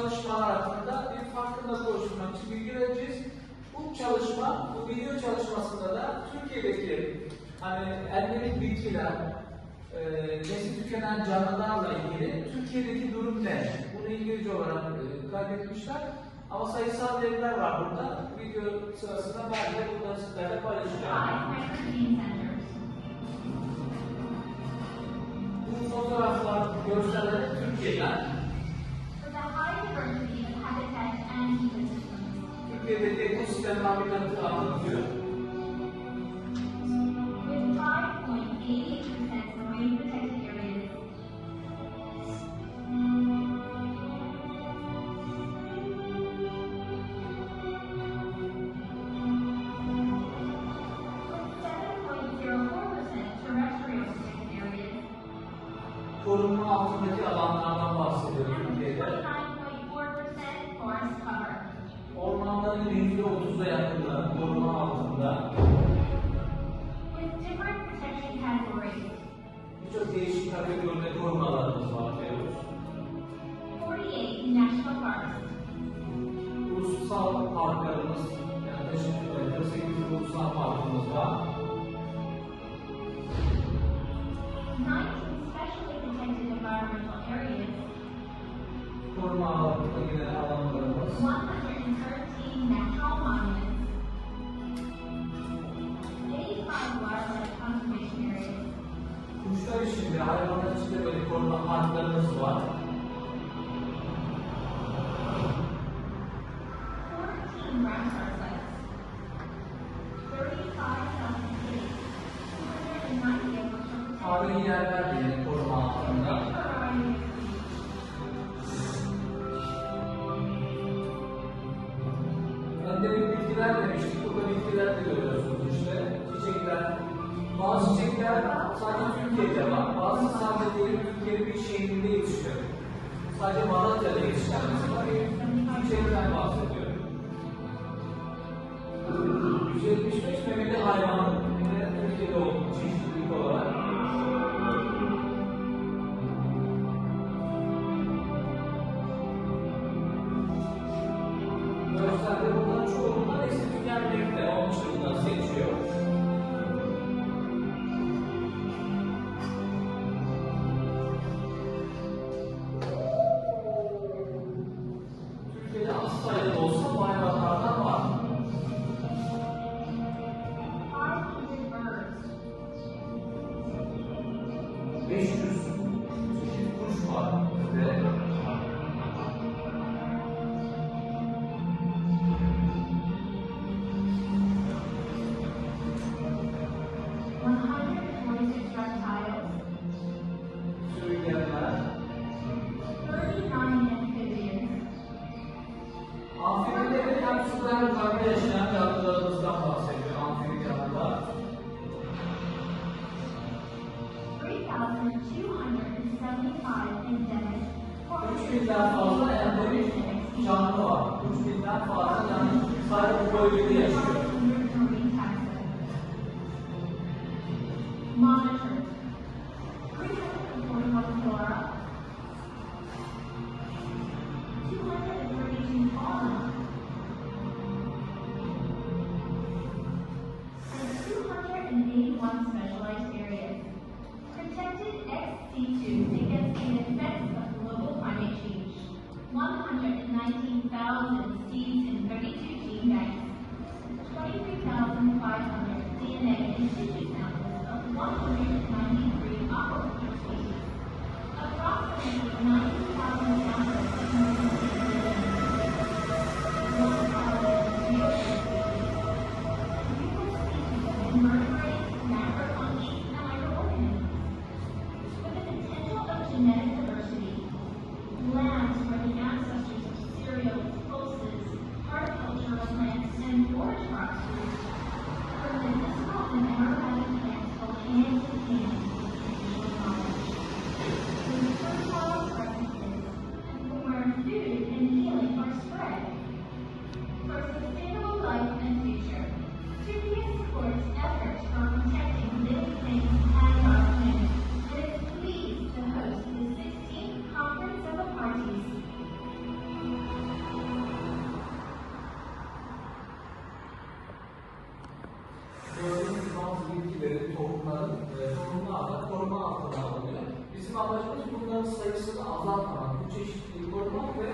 çalışmalar hakkında bir farkındalık oluşturmak için bilgi vereceğiz. Bu çalışma, bu video çalışmasında da Türkiye'deki hani endemik bitkiler, e, nesli tükenen canlılarla ilgili Türkiye'deki durum ne? Bunu İngilizce olarak e, kaydetmişler. Ama sayısal veriler var burada. Video sırasında ben de burada sizlerle paylaşacağım. Bu fotoğraflar, görseller Türkiye'den. Türkiye'deki ekosistem habitatı anlatıyor. With 5.88% marine protected areas. With 7.04% terrestrial protected areas. Korunma altındaki alanlardan bahsediyor And Türkiye'de. 29.4% forest cover. Ormanların %30'a yakını koruma altında. Birçok değişik kategoride korumalarımız var diyoruz. 48 national parks. Ulusal parklarımız, yaklaşık 48 ulusal parkımız var. 19 specially protected environmental areas. Koruma altında giren hayvanlar için de böyle koruma parklarımız var. 14 Ramsar sites. 35,000 cities. 290 of which are protected. Tarihi yerler de yine koruma altında. Endemik bitkiler demiştik. Burada bitkiler de görüyorsunuz işte. Çiçekler. Bazı çiçekler sadece Türkiye'de var. Bazı sadece Türkiye'nin bir şehrinde yetişiyor. Sadece Malatya'da yetişen mesela bir çiçekten bahsediyorum. 175 memeli hayvan Türkiye'de olduğu çeşitlilik olarak. Görselde 500 3,275 endemic. 3000'den fazla endemik canlı var. 3000'den fazla yani sadece bu bölgede yaşıyor. 119,000 seeds in 32 gene banks. 23,500 DNA and tissue samples of 193 türlerin, tohumların e, tohumlu ağda koruma altına alınıyor. Bizim amacımız bunların sayısını azaltmak, bu çeşitliliği korumak ve